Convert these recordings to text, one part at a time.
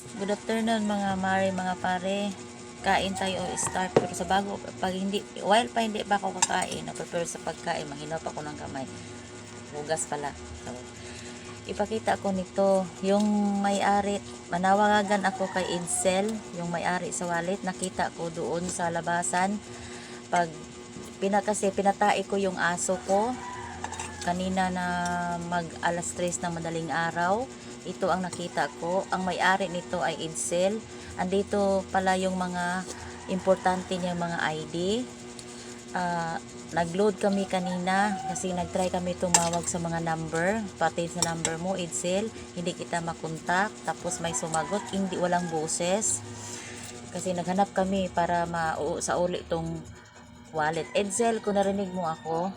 Good afternoon mga mare, mga pare. Kain tayo o start. Pero sa bago, pag hindi, while pa hindi pa ako kakain, na-prepare sa pagkain, mahinap ako ng kamay. Hugas pala. So, ipakita ko nito. Yung may-ari, manawagan ako kay Edsel, yung may-ari sa wallet. Nakita ko doon sa labasan. Pag pina, kasi pinatai ko yung aso ko kanina na mag alas 3 ng madaling araw. Ito ang nakita ko. Ang may-ari nito ay Edsel. Andito pala yung mga importante niyang mga ID. Ah, nag-load kami kanina kasi nag-try kami tumawag sa mga number. Pati sa number mo, Edsel, hindi kita makontak. Tapos may sumagot, hindi walang boses. Kasi naghanap kami para ma sa uli tong wallet. Edsel, kung narinig mo ako,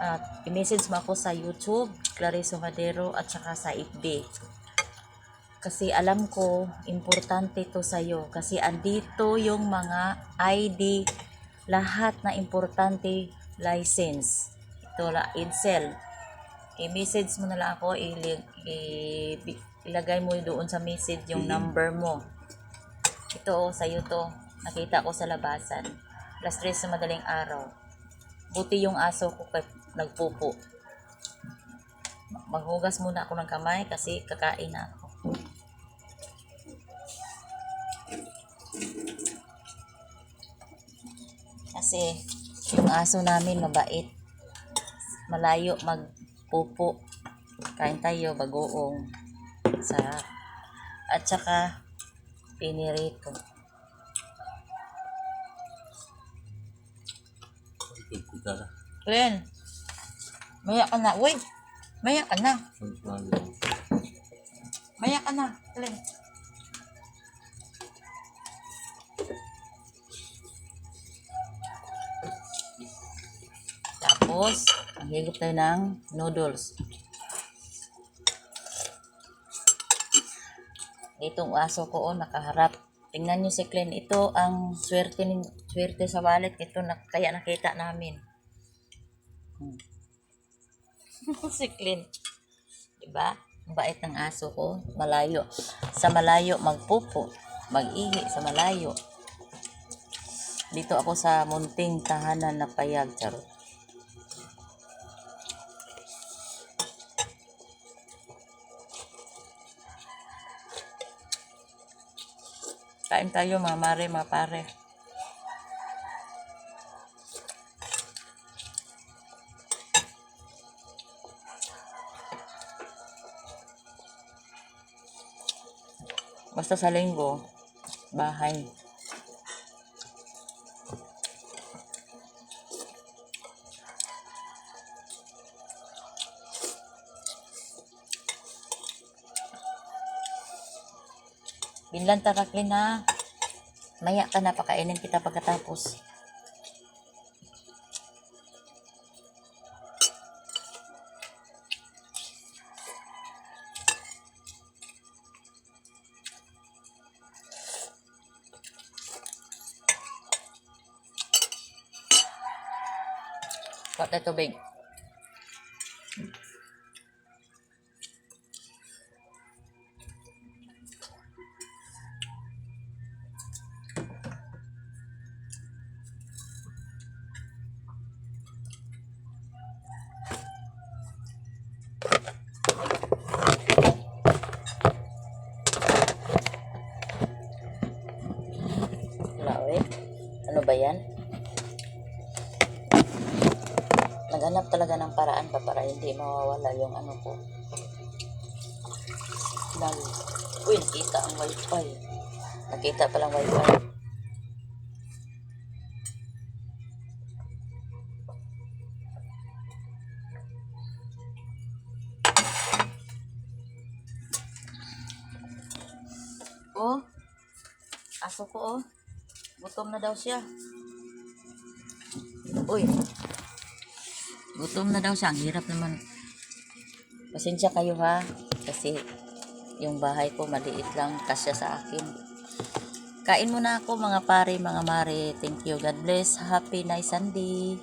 at i-message mo ako sa YouTube, Clarice Madero, at saka sa FB. Kasi alam ko, importante to sa'yo. Kasi andito yung mga ID, lahat na importante license. Ito la, Edsel. I-message mo na lang ako, ilagay mo doon sa message yung number mo. Ito, oh, sa'yo to. Nakita ko sa labasan. Last stress sa madaling araw. Buti yung aso ko kay nagpupo. Maghugas muna ako ng kamay kasi kakain na ako. Kasi yung aso namin mabait. Malayo magpupo. Kain tayo bagoong. Sarap. At saka pinirito. Ren, maya ka na. Uy, maya ka na. Maya ka na. Ren. Tapos, higop tayo ng noodles. Itong aso ko, oh, nakaharap. Tingnan nyo si Glenn. Ito ang swerte, ni, swerte sa wallet. Ito na, kaya nakita namin. Hmm. si Clint. Diba? Ang bait ng aso ko. Malayo. Sa malayo, magpupo. Mag-ihi sa malayo. Dito ako sa munting tahanan na payag. Charot. Kain tayo mga mare, mga pare. Basta sa linggo, bahay. Binlanta ka, Klin, ha? Maya ka na, pakainin kita pagkatapos. Tayo tubig. Ano ba yan? Naghanap talaga ng paraan pa para hindi mawawala yung ano ko. Lalo. Uy, nakita ang wifi. Nakita palang wifi. Oh, aso ko oh. Gutom na daw siya. Uy, gutom na daw siya. Ang hirap naman. Pasensya kayo ha. Kasi yung bahay ko maliit lang. Kasya sa akin. Kain muna ako mga pare, mga mare. Thank you. God bless. Happy nice Sunday.